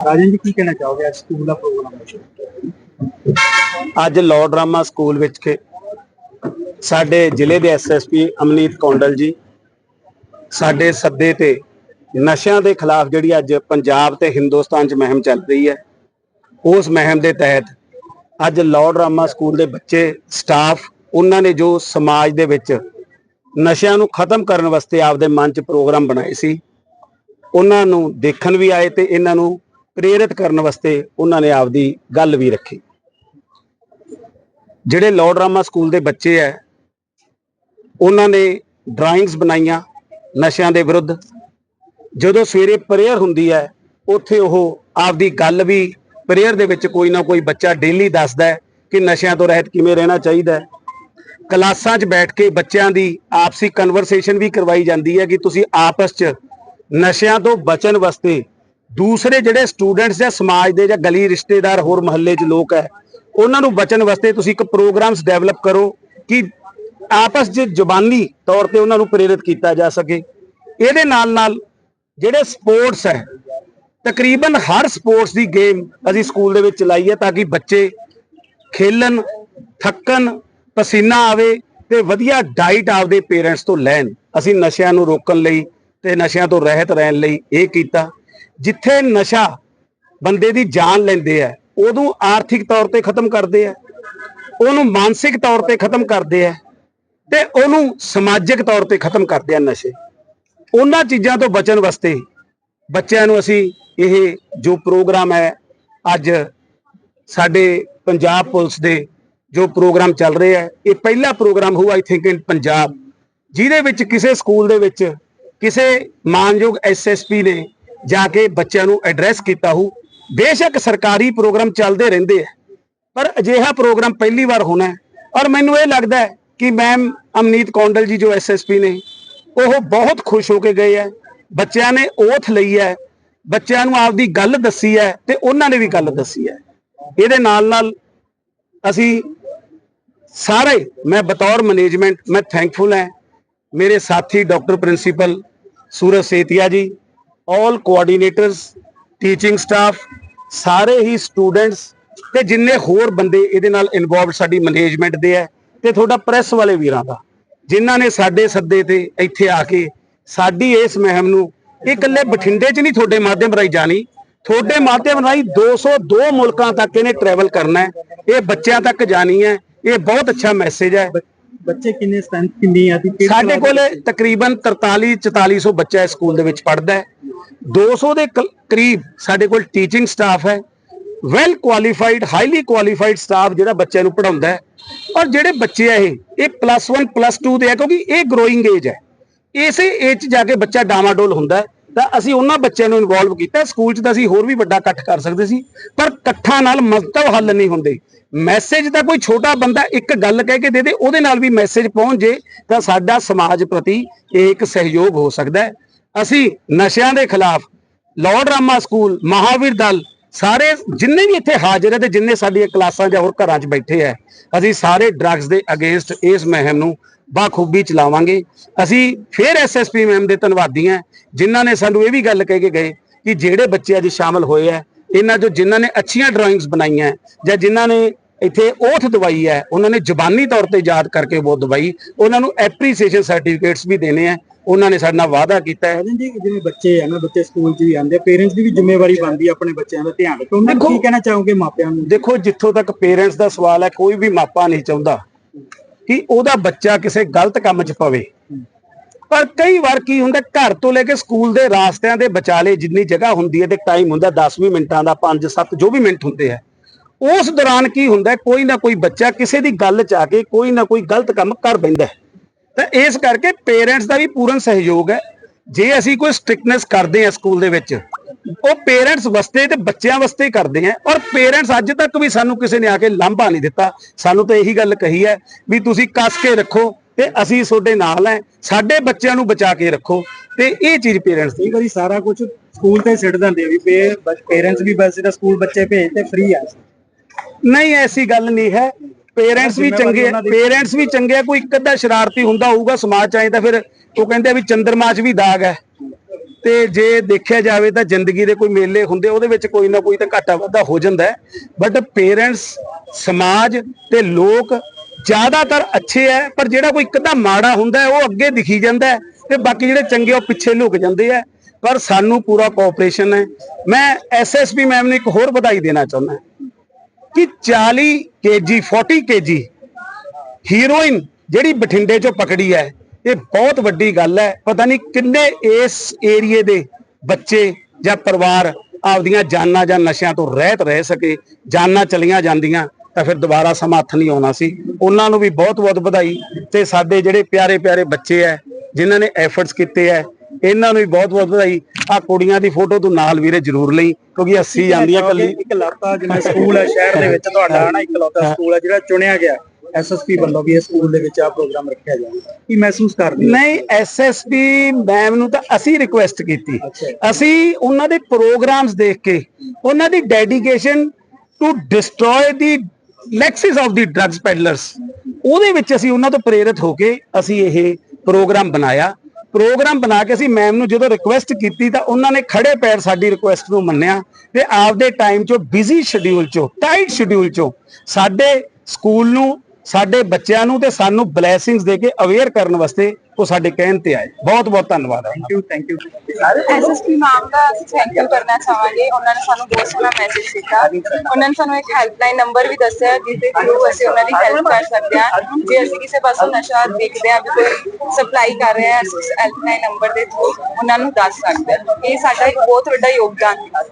ਰਾਜਨ ਜੀ, ਕੀ ਕਹਿਣਾ ਚਾਹੋਗੇ ਅੱਜ ਸਕੂਲ ਦਾ ਪ੍ਰੋਗਰਾਮ? ਅੱਜ ਲਾਅ ਡਰਾਮਾ ਸਕੂਲ ਵਿੱਚ ਕੇ ਸਾਡੇ ਜ਼ਿਲ੍ਹੇ ਦੇ ਐਸਐਸਪੀ ਅਮਨੀਤ ਕੌਂਡਲ ਜੀ, ਸਾਡੇ ਸੱਦੇ ਤੇ ਨਸ਼ਿਆਂ ਦੇ ਖਿਲਾਫ ਜਿਹੜੀ ਅੱਜ ਪੰਜਾਬ ਤੇ ਹਿੰਦੁਸਤਾਨ 'ਚ ਮੁਹਿੰਮ ਚੱਲ ਰਹੀ ਹੈ, ਉਸ ਮੁਹਿੰਮ ਦੇ ਤਹਿਤ ਅੱਜ ਲਾਅ ਡਰਾਮਾ ਸਕੂਲ ਦੇ ਬੱਚੇ, ਸਟਾਫ, ਉਹਨਾਂ ਨੇ ਜੋ ਸਮਾਜ ਦੇ ਵਿੱਚ ਨਸ਼ਿਆਂ ਨੂੰ ਖਤਮ ਕਰਨ ਵਾਸਤੇ ਆਪਦੇ ਮਨ 'ਚ ਪ੍ਰੋਗਰਾਮ ਬਣਾਏ ਸੀ, ਉਹਨਾਂ ਨੂੰ ਦੇਖਣ ਵੀ ਆਏ ਤੇ ਇਹਨਾਂ ਨੂੰ ਪ੍ਰੇਰਿਤ ਕਰਨ ਵਾਸਤੇ ਉਹਨਾਂ ਨੇ ਆਪਦੀ ਗੱਲ ਵੀ ਰੱਖੀ। ਜਿਹੜੇ ਲਾਅ ਡਰਾਮਾ ਸਕੂਲ ਦੇ ਬੱਚੇ ਐ, ਉਹਨਾਂ ਨੇ ਡਰਾਇੰਗਸ ਬਣਾਈਆਂ ਨਸ਼ਿਆਂ ਦੇ ਵਿਰੁੱਧ। ਜਦੋਂ ਸਵੇਰੇ ਪ੍ਰੇਅਰ ਹੁੰਦੀ ਹੈ ਉੱਥੇ ਉਹ ਆਪਦੀ ਗੱਲ ਵੀ ਪ੍ਰੇਅਰ ਦੇ ਵਿੱਚ ਕੋਈ ਨਾ ਕੋਈ ਬੱਚਾ ਡੇਲੀ ਦੱਸਦਾ ਕਿ ਨਸ਼ਿਆਂ ਤੋਂ ਰਹਿਤ ਕਿਵੇਂ ਰਹਿਣਾ ਚਾਹੀਦਾ ਹੈ ਕਲਾਸਾਂ 'ਚ ਬੈਠ ਕੇ ਬੱਚਿਆਂ ਦੀ ਆਪਸੀ ਕਨਵਰਸੇਸ਼ਨ ਵੀ ਕਰਵਾਈ ਜਾਂਦੀ ਹੈ ਕਿ ਤੁਸੀਂ ਆਪਸ 'ਚ ਨਸ਼ਿਆਂ ਤੋਂ ਬਚਣ ਵਾਸਤੇ ਦੂਸਰੇ ਜਿਹੜੇ ਸਟੂਡੈਂਟਸ ਜਾਂ ਸਮਾਜ ਦੇ ਜਾਂ ਗਲੀ ਰਿਸ਼ਤੇਦਾਰ ਹੋਰ ਮਹੱਲੇ 'ਚ ਲੋਕ ਹੈ, ਉਹਨਾਂ ਨੂੰ ਬਚਣ ਵਾਸਤੇ ਤੁਸੀਂ ਇੱਕ ਪ੍ਰੋਗਰਾਮਸ ਡਿਵੈਲਪ ਕਰੋ ਕਿ ਆਪਸ 'ਚ ਜ਼ੁਬਾਨੀ ਤੌਰ ਤੇ ਉਹਨਾਂ ਨੂੰ ਪ੍ਰੇਰਿਤ ਕੀਤਾ ਜਾ ਸਕੇ। ਇਹਦੇ ਨਾਲ ਨਾਲ ਜਿਹੜੇ ਸਪੋਰਟਸ ਹੈ, ਤਕਰੀਬਨ ਹਰ ਸਪੋਰਟਸ ਦੀ ਗੇਮ ਅਸੀਂ ਸਕੂਲ ਦੇ ਵਿੱਚ ਚਲਾਈ ਹੈ ਤਾਂ ਕਿ ਬੱਚੇ ਖੇਲਣ, ਥੱਕਣ, ਪਸੀਨਾ ਆਵੇ ਤੇ ਵਧੀਆ ਡਾਈਟ ਆਪਦੇ ਪੇਰੈਂਟਸ ਤੋਂ ਲੈਣ। ਅਸੀਂ ਨਸ਼ਿਆਂ ਨੂੰ ਰੋਕਣ ਲਈ ਤੇ ਨਸ਼ਿਆਂ ਤੋਂ ਰਹਿਤ ਰਹਿਣ ਲਈ ਇਹ ਕੀਤਾ। ਜਿੱਥੇ ਨਸ਼ਾ ਬੰਦੇ ਦੀ ਜਾਨ ਲੈਂਦੇ ਆ ਉਦੋਂ ਆਰਥਿਕ ਤੌਰ ਤੇ ਖਤਮ ਕਰਦੇ ਆ, ਉਹਨੂੰ ਮਾਨਸਿਕ ਤੌਰ ਤੇ ਖਤਮ ਕਰਦੇ ਆ ਤੇ ਉਹਨੂੰ ਸਮਾਜਿਕ ਤੌਰ ਤੇ ਖਤਮ ਕਰਦੇ ਆ ਨਸ਼ੇ। ਉਹਨਾਂ ਚੀਜ਼ਾਂ ਤੋਂ ਬਚਣ ਵਾਸਤੇ ਬੱਚਿਆਂ ਨੂੰ ਅਸੀਂ ਇਹ ਜੋ ਪ੍ਰੋਗਰਾਮ ਹੈ, ਅੱਜ ਸਾਡੇ ਪੰਜਾਬ ਪੁਲਿਸ ਦੇ ਜੋ ਪ੍ਰੋਗਰਾਮ ਚੱਲ ਰਹੇ ਹੈ ਇਹ ਪਹਿਲਾ ਪ੍ਰੋਗਰਾਮ ਹੋਊ ਆਈ ਥਿੰਕ ਇਨ ਪੰਜਾਬ, ਜਿਹਦੇ ਵਿੱਚ ਕਿਸੇ ਸਕੂਲ ਦੇ ਵਿੱਚ ਕਿਸੇ ਮਾਨਯੋਗ ਐਸਐਸਪੀ ਨੇ ਜਾ ਕੇ ਬੱਚਿਆਂ ਨੂੰ ਐਡਰੈਸ ਕੀਤਾ ਹੋ ਬੇਸ਼ੱਕ ਸਰਕਾਰੀ ਪ੍ਰੋਗਰਾਮ ਚੱਲਦੇ ਰਹਿੰਦੇ ਆ, ਪਰ ਅਜਿਹਾ ਪ੍ਰੋਗਰਾਮ ਪਹਿਲੀ ਵਾਰ ਹੋਣਾ ਹੈ। ਔਰ ਮੈਨੂੰ ਇਹ ਲੱਗਦਾ ਹੈ ਕਿ ਮੈਮ ਅਮਨੀਤ ਕੌਂਡਲ ਜੀ ਜੋ ਐਸਐਸਪੀ ਨੇ, ਉਹ ਬਹੁਤ ਖੁਸ਼ ਹੋ ਕੇ ਗਏ ਹੈ। ਬੱਚਿਆਂ ਨੇ ਓਥ ਲਈ ਹੈ, ਬੱਚਿਆਂ ਨੂੰ ਆਪਦੀ ਗੱਲ ਦੱਸੀ ਹੈ ਤੇ ਉਹਨਾਂ ਨੇ ਵੀ ਗੱਲ ਦੱਸੀ ਹੈ। ਇਹਦੇ ਨਾਲ ਨਾਲ ਅਸੀਂ ਸਾਰੇ, ਮੈਂ ਬਤੌਰ ਮੈਨੇਜਮੈਂਟ ਮੈਂ ਥੈਂਕਫੁਲ ਹਾਂ। ਮੇਰੇ ਸਾਥੀ ਡਾਕਟਰ ਪ੍ਰਿੰਸੀਪਲ ਸੂਰਜ ਸੇਤੀਆ ਜੀ ਆਲ ਕੋਆਰਡੀਨੇਟਰਸ ਟੀਚਿੰਗ ਸਟਾਫ ਸਾਰੇ ਹੀ ਸਟੂਡੈਂਟਸ ਤੇ ਜਿੰਨੇ ਹੋਰ ਬੰਦੇ ਇਹਦੇ ਨਾਲ ਇਨਵੋਲਵਡ ਸਾਡੀ ਮੈਨੇਜਮੈਂਟ ਦੇ ਹੈ ਤੇ ਤੁਹਾਡਾ ਪ੍ਰੈਸ ਵਾਲੇ ਵੀਰਾਂ ਦਾ ਜਿਨ੍ਹਾਂ ਨੇ ਸਾਡੇ ਸੱਦੇ ਤੇ ਇੱਥੇ ਆ ਕੇ ਸਾਡੀ ਇਸ ਮੁਹਿੰਮ ਨੂੰ ਇਹ ਇਕੱਲੇ ਬਠਿੰਡੇ 'ਚ ਨਹੀਂ ਤੁਹਾਡੇ ਮਾਧਿਅਮ ਰਾਹੀਂ ਜਾਣੀ ਤੁਹਾਡੇ ਮਾਧਿਅਮ ਰਾਹੀਂ 202 ਮੁਲਕਾਂ ਤੱਕ ਇਹਨੇ ਟਰੈਵਲ ਕਰਨਾ ਹੈ ਇਹ ਬੱਚਿਆਂ ਤੱਕ ਜਾਣੀ ਹੈ ਇਹ ਬਹੁਤ ਅੱਛਾ ਮੈਸੇਜ ਹੈ। ਬੱਚੇ ਕਿੰਨੇ ਸਟਰੈਂਥ ਕਿੰਨੀ ਆ ਸਾਡੇ ਕੋਲੇ ਤਕਰੀਬਨ 43 4400 ਬੱਚਾ ਇਸ ਸਕੂਲ ਦੇ ਵਿੱਚ ਪੜ੍ਹਦਾ ਹੈ। 200 ਦੇ ਕ- ਕਰੀਬ ਸਾਡੇ ਕੋਲ ਟੀਚਿੰਗ ਸਟਾਫ ਹੈ। Well qualified highly qualified staff ਜਿਹੜਾ ਬੱਚਿਆਂ ਨੂੰ ਪੜਾਉਂਦਾ ਹੈ। ਔਰ ਜਿਹੜੇ ਬੱਚੇ ਆ ਇਹ ਇਹ ਪਲੱਸ 1 ਪਲੱਸ 2 ਦੇ ਆ ਕਿਉਂਕਿ ਇਹ ਗਰੋਇੰਗ ਏਜ ਹੈ। ਇਸੇ ਏਜ 'ਚ ਜਾ ਕੇ ਬੱਚਾ ਡਾਮਾਡੋਲ ਹੁੰਦਾ ਤਾਂ ਅਸੀਂ ਉਹਨਾਂ ਬੱਚਿਆਂ ਨੂੰ ਇਨਵੋਲਵ ਕੀਤਾ। ਸਕੂਲ 'ਚ ਤਾਂ ਅਸੀਂ ਹੋਰ ਵੀ ਵੱਡਾ ਇਕੱਠ ਕਰ ਸਕਦੇ ਸੀ, ਪਰ ਇਕੱਠਾਂ ਨਾਲ ਮਸਤਵ ਹੱਲ ਨਹੀਂ ਹੁੰਦੇ। ਮੈਸੇਜ ਤਾਂ ਕੋਈ ਛੋਟਾ ਬੰਦਾ ਇੱਕ ਗੱਲ ਕਹਿ ਕੇ ਦੇ ਦੇ, ਉਹਦੇ ਨਾਲ ਵੀ ਮੈਸੇਜ ਪਹੁੰਚ ਜੇ, ਤਾਂ ਸਾਡਾ ਸਮਾਜ ਪ੍ਰਤੀ ਇਹ ਇੱਕ ਸਹਿਯੋਗ ਹੋ ਸਕਦਾ ਹੈ। ਅਸੀਂ ਨਸ਼ਿਆਂ ਦੇ ਖਿਲਾਫ ਲਾਰਡ ਰਾਮਾ ਸਕੂਲ ਮਹਾਵੀਰ ਦਲ ਸਾਰੇ ਜਿੰਨੇ ਵੀ ਇੱਥੇ ਹਾਜ਼ਰ ਹੈ ਤੇ ਜਿੰਨੇ ਸਾਡੀਆਂ ਕਲਾਸਾਂ ਜਾਂ ਹੋਰ ਘਰਾਂ 'ਚ ਬੈਠੇ ਹੈ, ਅਸੀਂ ਸਾਰੇ ਡਰੱਗਸ ਦੇ ਅਗੇਂਸਟ ਇਸ ਮੁਹਿੰਮ ਨੂੰ ਬਾਖੂਬੀ ਚਲਾਵਾਂਗੇ। ਅਸੀਂ ਫਿਰ ਐਸਐਸਪੀ ਮੈਮ ਦੇ ਧੰਨਵਾਦੀ ਹਾਂ, ਜਿਨ੍ਹਾਂ ਨੇ ਸਾਨੂੰ ਇਹ ਵੀ ਗੱਲ ਕਹਿ ਕੇ ਗਏ ਕਿ ਜਿਹੜੇ ਬੱਚੇ ਅੱਜ ਸ਼ਾਮਲ ਹੋਏ ਹੈ, ਇਹਨਾਂ ਜੋ ਜਿਨ੍ਹਾਂ ਨੇ ਅੱਛੀਆਂ ਡਰਾਇੰਗਸ ਬਣਾਈਆਂ ਜਾਂ ਜਿਨ੍ਹਾਂ ਨੇ ਇੱਥੇ ਓਥ ਦਵਾਈ ਹੈ। ਉਹਨਾਂ ਨੇ ਜ਼ੁਬਾਨੀ ਤੌਰ ਤੇ ਯਾਦ ਕਰਕੇ ਉਹ ਦਵਾਈ ਉਹਨਾਂ ਨੂੰ ਐਪਰੀਸੀਏਸ਼ਨ ਸਰਟੀਫਿਕੇਟਸ ਵੀ ਦੇਣੇ ਆ ਉਹਨਾਂ ਨੇ ਸਾਡੇ ਨਾਲ ਵਾਅਦਾ ਕੀਤਾ ਹੈ। ਜੀ ਜਿਵੇਂ ਬੱਚੇ ਆ ਨਾ ਬੱਚੇ ਸਕੂਲ 'ਚ ਵੀ ਆਉਂਦੇ ਪੇਰੈਂਟਸ ਦੀ ਵੀ ਜ਼ਿੰਮੇਵਾਰੀ ਬਣਦੀ ਆ ਆਪਣੇ ਬੱਚਿਆਂ ਦਾ ਧਿਆਨ ਰੱਖੋ ਉਹਨਾਂ ਨੂੰ ਕੀ ਕਹਿਣਾ ਚਾਹੋਗੇ ਮਾਪਿਆਂ ਨੂੰ? ਦੇਖੋ ਜਿੱਥੋਂ ਤੱਕ ਪੇਰੈਂਟਸ ਦਾ ਸਵਾਲ ਹੈ ਕੋਈ ਵੀ ਮਾਪਾ ਨਹੀਂ ਚਾਹੁੰਦਾ ਕਿ ਉਹਦਾ ਬੱਚਾ ਕਿਸੇ ਗਲਤ ਕੰਮ 'ਚ ਪਵੇ। ਪਰ ਕਈ ਵਾਰ ਕੀ ਹੁੰਦਾ ਘਰ ਤੋਂ ਲੈ ਕੇ ਸਕੂਲ ਦੇ ਰਾਸਤਿਆਂ ਦੇ ਵਿਚਾਲੇ ਜਿੰਨੀ ਜਗ੍ਹਾ ਹੁੰਦੀ ਹੈ ਤੇ ਟਾਈਮ ਹੁੰਦਾ 10 ਮਿੰਟਾਂ ਦਾ 5 7 ਜੋ ਵੀ ਮਿੰਟ ਹੁੰਦੇ ਆ ਉਸ ਦੌਰਾਨ ਕੀ ਹੁੰਦਾ ਕੋਈ ਨਾ ਕੋਈ ਬੱਚਾ ਕਿਸੇ ਦੀ ਗੱਲ 'ਚ ਆ ਕੇ ਕੋਈ ਨਾ ਕੋਈ ਗਲਤ ਕੰਮ ਕਰ ਬੈਂਦਾ ਤਾਂ ਇਸ ਕਰਕੇ ਪੇਰੈਂਟਸ ਦਾ ਵੀ ਪੂਰਨ ਸਹਿਯੋਗ ਹੈ। ਜੇ ਅਸੀਂ ਕੋਈ ਸਟ੍ਰਿਕਨੈਸ ਕਰਦੇ ਹਾਂ ਸਕੂਲ ਦੇ ਵਿੱਚ, ਉਹ ਪੇਰੈਂਟਸ ਵਾਸਤੇ ਤੇ ਬੱਚਿਆਂ ਵਾਸਤੇ ਕਰਦੇ ਆ ਔਰ ਪੇਰੈਂਟਸ ਅੱਜ ਤੱਕ ਵੀ ਸਾਨੂੰ ਕਿਸੇ ਨੇ ਆ ਕੇ ਲਾਂਭਾ ਨਹੀਂ ਦਿੱਤਾ। ਸਾਨੂੰ ਤਾਂ ਇਹੀ ਗੱਲ ਕਹੀ ਹੈ ਵੀ ਤੁਸੀਂ ਕੱਸ ਕੇ ਰੱਖੋ ਤੇ ਅਸੀਂ ਤੁਹਾਡੇ ਨਾਲ ਹੈ। ਸਾਡੇ ਬੱਚਿਆਂ ਨੂੰ ਬਚਾ ਕੇ ਰੱਖੋ ਤੇ ਇਹ ਚੀਜ਼ ਪੇਰੈਂਟਸ ਦੀ ਵਾਰੀ ਸਾਰਾ ਕੁਝ ਸਕੂਲ ਤੇ ਸਿੱਟ ਦਿੰਦੇ ਵੀ ਪੇਰੈਂਟਸ ਵੀ ਬਸ ਇਹਦਾ ਸਕੂਲ ਬੱਚੇ ਭੇਜ ਤੇ ਫ੍ਰੀ ਆ। ਨਹੀਂ ਐਸੀ ਗੱਲ ਨਹੀਂ ਹੈ। ਪੇਰੈਂਟਸ ਵੀ ਚੰਗੇ ਪੇਰੈਂਟਸ ਵੀ ਚੰਗੇ ਆ ਕੋਈ ਇੱਕ ਅੱਧਾ ਸ਼ਰਾਰਤੀ ਹੁੰਦਾ ਹੋਊਗਾ ਸਮਾਜ ਚ ਆਏ ਤਾਂ ਫਿਰ ਉਹ ਕਹਿੰਦੇ ਵੀ ਚੰਦਰਮਾ 'ਚ ਵੀ ਦਾਗ ਹੈ। ਤੇ ਜੇ ਦੇਖਿਆ ਜਾਵੇ ਤਾਂ ਜ਼ਿੰਦਗੀ ਦੇ ਕੋਈ ਮੇਲੇ ਹੁੰਦੇ ਉਹਦੇ ਵਿੱਚ ਕੋਈ ਨਾ ਕੋਈ ਤਾਂ ਘਾਟਾ ਵਾਧਾ ਹੋ ਜਾਂਦਾ ਬਟ ਪੇਰੈਂਟਸ ਸਮਾਜ ਤੇ ਲੋਕ ਜ਼ਿਆਦਾਤਰ ਅੱਛੇ ਹੈ ਪਰ ਜਿਹੜਾ ਕੋਈ ਇੱਕਦਮ ਮਾੜਾ ਹੁੰਦਾ ਉਹ ਅੱਗੇ ਦਿਖੀ ਜਾਂਦਾ ਤੇ ਬਾਕੀ ਜਿਹੜੇ ਚੰਗੇ ਉਹ ਪਿੱਛੇ ਲੁਕ ਜਾਂਦੇ ਆ ਪਰ ਸਾਨੂੰ ਪੂਰਾ ਕੋਆਪਰੇਸ਼ਨ ਹੈ। ਮੈਂ ਐਸਐਸਪੀ ਮੈਮ ਨੂੰ ਇੱਕ ਹੋਰ ਵਧਾਈ ਦੇਣਾ ਚਾਹੁੰਦਾ ਕਿ 40 ਕੇਜੀ 40 ਕੇਜੀ ਹੀਰੋਇਨ ਜਿਹੜੀ ਬਠਿੰਡੇ ਚੋਂ ਪਕੜੀ ਹੈ, ਇਹ ਬਹੁਤ ਵੱਡੀ ਗੱਲ ਹੈ। ਪਤਾ ਨਹੀਂ ਕਿੰਨੇ ਇਸ ਏਰੀਏ ਦੇ ਬੱਚੇ ਜਾਂ ਪਰਿਵਾਰ ਆਪਦੀਆਂ ਜਾਨਾਂ ਜਾਂ ਨਸ਼ਿਆਂ ਤੋਂ ਰਹਿਤ ਰਹਿ ਸਕੇ, ਜਾਨਾਂ ਚਲੀਆਂ ਜਾਂਦੀਆਂ, ਤਾਂ ਫਿਰ ਦੁਬਾਰਾ ਸਮਾਂ ਨਹੀਂ ਆਉਣਾ ਸੀ। ਉਹਨਾਂ ਨੂੰ ਵੀ ਬਹੁਤ ਬਹੁਤ ਵਧਾਈ। ਤੇ ਸਾਡੇ ਜਿਹੜੇ ਪਿਆਰੇ ਪਿਆਰੇ ਬੱਚੇ ਐ ਜਿਨ੍ਹਾਂ ਨੇ ਐਫਰਟਸ ਕੀਤੇ ਐ ਇਹਨਾਂ ਨੂੰ ਵੀ ਬਹੁਤ ਬਹੁਤ ਵਧਾਈ। ਆ ਕੁੜੀਆਂ ਦੀ ਫੋਟੋ ਤੂੰ ਨਾਲ ਵੀਰੇ ਜ਼ਰੂਰ ਲਈ ਕਿਉਂਕਿ ਹੱਸੀ ਜਾਂਦੀਆਂ ਕੱਲੀ ਇੱਕ ਲੜਕਾ ਜਿਵੇਂ ਸਕੂਲ ਹੈ ਸ਼ਹਿਰ ਦੇ ਵਿੱਚ ਤੁਹਾਡਾ ਹਨਾ ਇੱਕ ਲੜਕਾ ਸਕੂਲ ਹੈ ਜਿਹੜਾ ਚੁਣਿਆ ਗਿਆ। ਐਸਐਸਪੀ ਵੱਲੋਂ ਵੀ ਇਹ ਸਕੂਲ ਦੇ ਵਿੱਚ ਆ ਪ੍ਰੋਗਰਾਮ ਰੱਖਿਆ ਜਾਵੇ ਕੀ ਮਹਿਸੂਸ ਕਰਦੇ ਨਹੀਂ ਐਸਐਸਪੀ ਮੈਮ ਨੂੰ ਤਾਂ ਅਸੀਂ ਰਿਕੁਐਸਟ ਕੀਤੀ। ਅਸੀਂ ਉਹਨਾਂ ਦੇ ਪ੍ਰੋਗਰਾਮਸ ਦੇਖ ਕੇ ਉਹਨਾਂ ਦੀ dedication to destroy the nexus of the drugs peddlers ਉਹਦੇ ਵਿੱਚ ਅਸੀਂ ਉਹਨਾਂ ਤੋਂ ਪ੍ਰੇਰਿਤ ਹੋ ਕੇ ਅਸੀਂ ਇਹ ਪ੍ਰੋਗਰਾਮ ਬਣਾਇਆ। ਪ੍ਰੋਗਰਾਮ ਬਣਾ ਕੇ ਅਸੀਂ ਮੈਮ ਨੂੰ ਜਦੋਂ ਰਿਕੁਐਸਟ ਕੀਤੀ ਤਾਂ ਉਹਨਾਂ ਨੇ ਖੜੇ ਪੈਰ ਸਾਡੀ ਰਿਕੁਐਸਟ ਨੂੰ ਮੰਨਿਆ ਤੇ ਆਪਦੇ ਟਾਈਮ ਚੋਂ ਬਿਜ਼ੀ ਸ਼ਡਿਊਲ ਚੋਂ ਟਾਈਟ ਸ਼ਡਿਊਲ ਚੋਂ ਸਾਡੇ ਸਕੂਲ ਨੂੰ ਸਾਡੇ ਬੱਚਿਆਂ ਨੂੰ ਤੇ ਸਾਨੂੰ ਬਲੇਸਿੰਗਸ ਦੇ ਕੇ ਅਵੇਅਰ ਕਰਨ ਵਾਸਤੇ ਉਹ ਸਾਡੇ ਕਹਿਣ ਤੇ ਆਏ। ਬਹੁਤ ਬਹੁਤ ਧੰਨਵਾਦ। ਹੈ thank you thank you SSP ma'am ਦਾ ਅਸੀਂ ਥੈਂਕ ਯੂ ਕਰਨਾ ਚਾਹਾਂਗੇ। ਉਹਨਾਂ ਨੇ ਸਾਨੂੰ ਬਹੁਤ ਸੋਹਣਾ ਮੈਸੇਜ ਦਿੱਤਾ। ਉਹਨਾਂ ਨੇ ਸਾਨੂੰ ਇੱਕ ਹੈਲਪਲਾਈਨ ਨੰਬਰ ਵੀ ਦੱਸਿਆ ਜਿਸ ਦੇ ਥਰੂ ਅਸੀਂ ਉਹਨਾਂ ਦੀ ਹੈਲਪ ਕਰ ਸਕਦੇ ਹਾਂ। ਜੇ ਅਸੀਂ ਕਿਸੇ ਪਾਸੋਂ ਨਸ਼ਾ ਦੇਖਦੇ ਹਾਂ, ਵੀ ਕੋਈ ਸਪਲਾਈ ਕਰ ਰਿਹਾ ਹੈ, ਅਸੀਂ ਉਸ ਹੈਲਪਲਾਈਨ ਨੰਬਰ ਦੇ ਥਰੂ ਉਹਨਾਂ ਨੂੰ ਦੱਸ ਸਕਦੇ ਹਾਂ। ਇਹ ਸਾਡਾ ਇੱਕ ਬਹੁਤ ਵੱਡਾ ਯੋਗਦਾਨ ਹੈ।